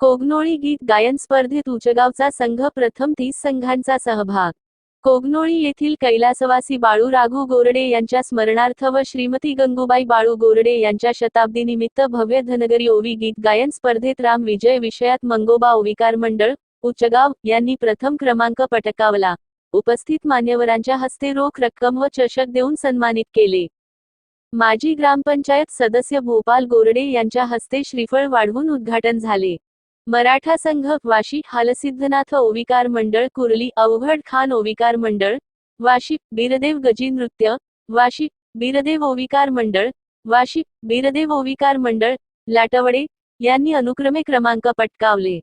कोगनोळी गीत गायन स्पर्धेत उचगावचा संघ प्रथम तीस संघांचा सहभाग. कोगनोळी येथील कैलासवासी बाळू राघू गोरडे यांच्या स्मरणार्थ व श्रीमती गंगूबाई बाळू गोरडे यांच्या शताब्दीनिमित्त भव्य धनगरी ओवी गीत गायन स्पर्धेत राम विजय विषयात मंगोबा ओविकार मंडळ उचगाव यांनी प्रथम क्रमांक पटकावला. उपस्थित मान्यवरांच्या हस्ते रोख रक्कम व चषक देऊन सन्मानित केले. माजी ग्रामपंचायत सदस्य भोपाल गोरडे यांच्या हस्ते श्रीफळ वाढवून उद्घाटन झाले. मराठा संघ वाशी हालसिद्धनाथ ओविकार मंडळ कुर्ली अवघड खान ओविकार मंडळ वाशी बीरदेव गजी नृत्य वाशी बीरदेव ओविकार मंडळ वाशी बीरदेव ओविकार मंडळ लाटवडे यांनी अनुक्रमे क्रमांक पटकावले.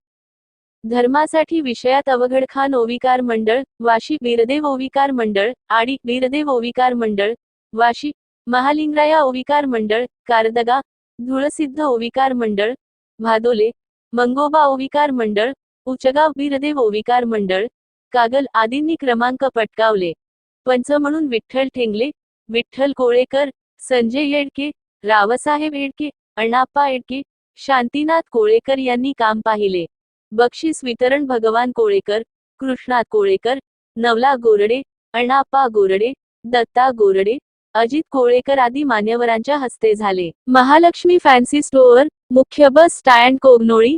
धर्मासाठी विषयात अवघड खान ओविकार मंडळ वाशी बीरदेव ओविकार मंडळ आडी बीरदेव ओविकार मंडळ वाशी महालिंगराया ओविकार मंडळ कारदगा धुळसिद्ध ओविकार मंडळ भादोले मंगोबा ओविकार मंडळ उचगाव बीरदेव ओविकार मंडळ कागल आदींनी क्रमांक पटकावले. पंच म्हणून विठ्ठल ठेंगले विठ्ठल कोळेकर संजय येडके रावसाहेब येडके अण्णाप्पा येडके शांतीनाथ कोळेकर यांनी काम पाहिले. बक्षीस वितरण भगवान कोळेकर कृष्णात कोळेकर नवला गोरडे अण्णाप्पा गोरडे दत्ता गोरडे अजित कोळेकर आदी मान्यवरांच्या हस्ते झाले. महालक्ष्मी फॅन्सी स्टोअर मुख्य बस स्टँड कोगनोळी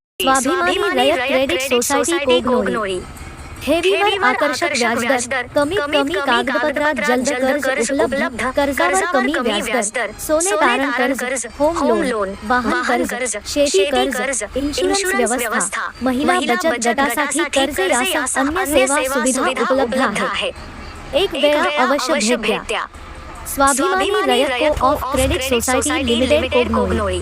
स्वाभिमानी रयत क्रेडिट सोसायटी कोगनोळी ठेवीवर आकर्षक व्याजदर कमीत कमी कागदपत्रात जलद कर्ज उपलब्ध कर्जावर कमी व्याजदर सोने तारण कर्ज होम लोन वाहन कर्ज शेती कर्ज इन्शुरन्स व्यवस्था महिला बचत गटासाठी कर्ज यासह अन्य सेवा सुविधा उपलब्ध एक वेळा अवश्य भेट द्या. Swabhimani Rayat co op credit society limited Kognoli